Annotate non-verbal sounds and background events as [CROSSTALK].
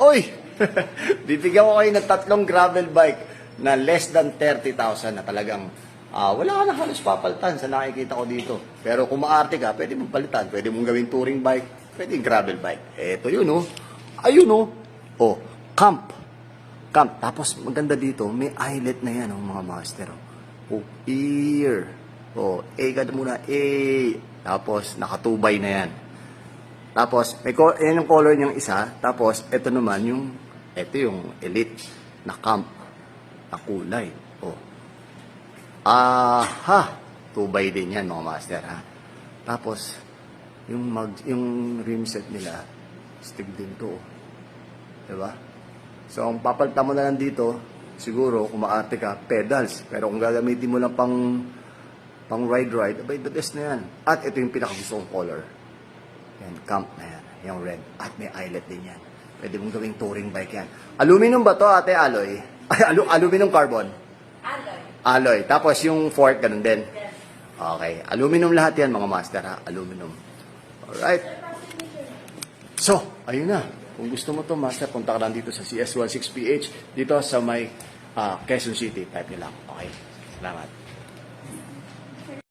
Oy! [LAUGHS] Bibigyan ko kayo ng tatlong gravel bike na less than 30,000 na talagang ah, wala ka na halos papalitan sa nakikita ko dito. Pero kung maarte ka, pwede mong palitan. Pwede mong gawing touring bike, pwede gravel bike. Eto yun, oh. Ayun, oh. Oh, camp. Camp. Tapos maganda dito, may eyelet na yan, oh, mga master. Oh, ear. Oh, A muna, A. Tapos, nakatubay na yan. Tapos, may co- yan yung color niyang isa. Tapos, ito naman yung, ito yung elite na camp na kulay. Oh. Aha! Tubay din yan, mga master, ha? Tapos, yung mag, yung rim set nila, stick din to. oh. Diba? So, ang papalitan mo na lang dito, siguro, kung maarte ka, pedals. Pero kung gagamitin mo lang pang pang ride-ride, abay, the best na yan. At ito yung pinakagusto kong color. Yan, camp na yan. Yung red. At may eyelet din yan. Pwede mong gawing touring bike yan. Aluminum ba to, ate Aloy? [LAUGHS] Ay, alu aluminum carbon? Alloy. Alloy. Tapos yung fork, ganun din. Okay. Aluminum lahat yan, mga master, ha? Aluminum. Alright. So, ayun na. Kung gusto mo to master, punta ka lang dito sa CS16PH, dito sa may ah, Quezon City. Type nyo lang. Okay. Salamat.